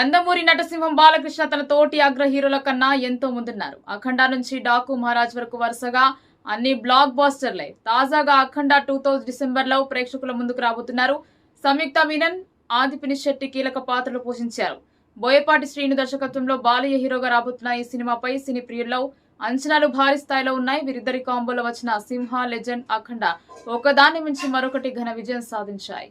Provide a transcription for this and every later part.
నందమూరి నటసింహం బాలకృష్ణ తన తోటి అగ్ర హీరోల కన్నా ఎంతో ముందున్నారు. అఖండ నుంచి డాకు మహారాజ్ వరకు వరుసగా అన్ని బ్లాక్ బాస్టర్లే తాజాగా అఖండ టూ థౌజండ్ డిసెంబర్లో ప్రేక్షకుల ముందుకు రాబోతున్నారు. సంయుక్త మీనన్ ఆదిపిని శెట్టి కీలక పాత్రలు పోషించారు. బోయపాటి శ్రీను దర్శకత్వంలో బాలయ్య హీరోగా రాబోతున్న ఈ సినిమాపై సినీ ప్రియుల్లో అంచనాలు భారీ స్థాయిలో ఉన్నాయి. వీరిద్దరి కాంబోలో వచ్చిన సింహ లెజెండ్ అఖండ ఒకదాని మించి మరొకటి ఘన విజయం సాధించాయి.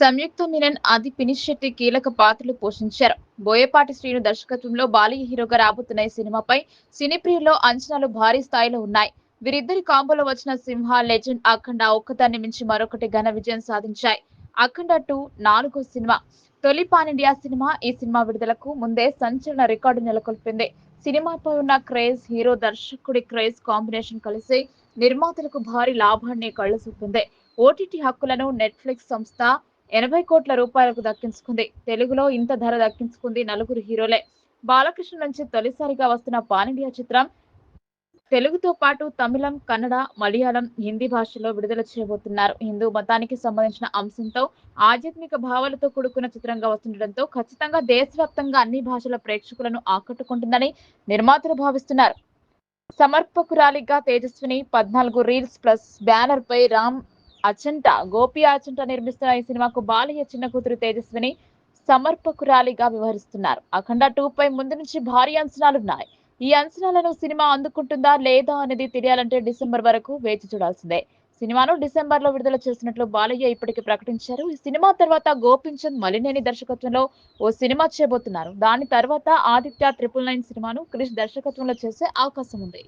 సంయుక్త మీనన్ ఆది శెట్టి కీలక పాత్రలు పోషించారు. బోయపాటి శ్రీను దర్శకత్వంలో బాలయ్య హీరోగా రాబోతున్న ఈ సినిమాపై సినీ ప్రియుల్లో అంచనాలు భారీ స్థాయిలో ఉన్నాయి. వీరిద్దరి కాంబోలో వచ్చిన సింహ లెజెండ్ అఖండ ఒక్కదాన్ని మించి మరొకటి ఘన విజయం సాధించాయి. అఖండ టూ నాలుగో సినిమా. తొలి పాన్ ఇండియా సినిమా ఈ సినిమా విడుదలకు ముందే సంచలన రికార్డు నెలకొల్పింది. సినిమాపై ఉన్న క్రేజ్ హీరో దర్శకుడి క్రేజ్ కాంబినేషన్ కలిసి నిర్మాతలకు భారీ లాభాన్ని కళ్ళు చూపింది ఓటీటీ హక్కులను నెట్ఫ్లిక్స్ సంస్థ ఎనభై కోట్ల రూపాయలకు దక్కించుకుంది. తెలుగులో ఇంత ధర దక్కించుకుంది నలుగురు హీరోలే. బాలకృష్ణ నుంచి తొలిసారిగా వస్తున్న పాన్ ఇండియా చిత్రం తెలుగుతో పాటు తమిళం కన్నడ మలయాళం హిందీ భాషలో విడుదల చేయబోతున్నారు. హిందూ మతానికి సంబంధించిన అంశంతో ఆధ్యాత్మిక భావాలతో కూడుకున్న చిత్రంగా వస్తుండటంతో ఖచ్చితంగా దేశవ్యాప్తంగా అన్ని భాషల ప్రేక్షకులను ఆకట్టుకుంటుందని నిర్మాతలు భావిస్తున్నారు. సమర్పకురాలిగా తేజస్విని పద్నాలుగు రీల్స్ ప్లస్ బ్యానర్ పై రామ్ అచంట గోపి అచంట నిర్మిస్తున్న ఈ సినిమాకు బాలయ్య చిన్న కూతురు తేజస్విని సమర్పకురాలిగా వ్యవహరిస్తున్నారు. అఖండ టూ పై ముందు నుంచి భారీ అంచనాలున్నాయి ఈ అంచనాలను సినిమా అందుకుంటుందా లేదా అనేది తెలియాలంటే డిసెంబర్ వరకు వేచి చూడాల్సిందే. సినిమాను డిసెంబర్లో విడుదల చేసినట్లు బాలయ్య ఇప్పటికి ప్రకటించారు. ఈ సినిమా తర్వాత గోపించంద్ మలినేని దర్శకత్వంలో ఓ సినిమా చేయబోతున్నారు. దాని తర్వాత ఆదిత్య ట్రిపుల్ నైన్ సినిమాను క్రిష్ దర్శకత్వంలో చేసే అవకాశం ఉంది.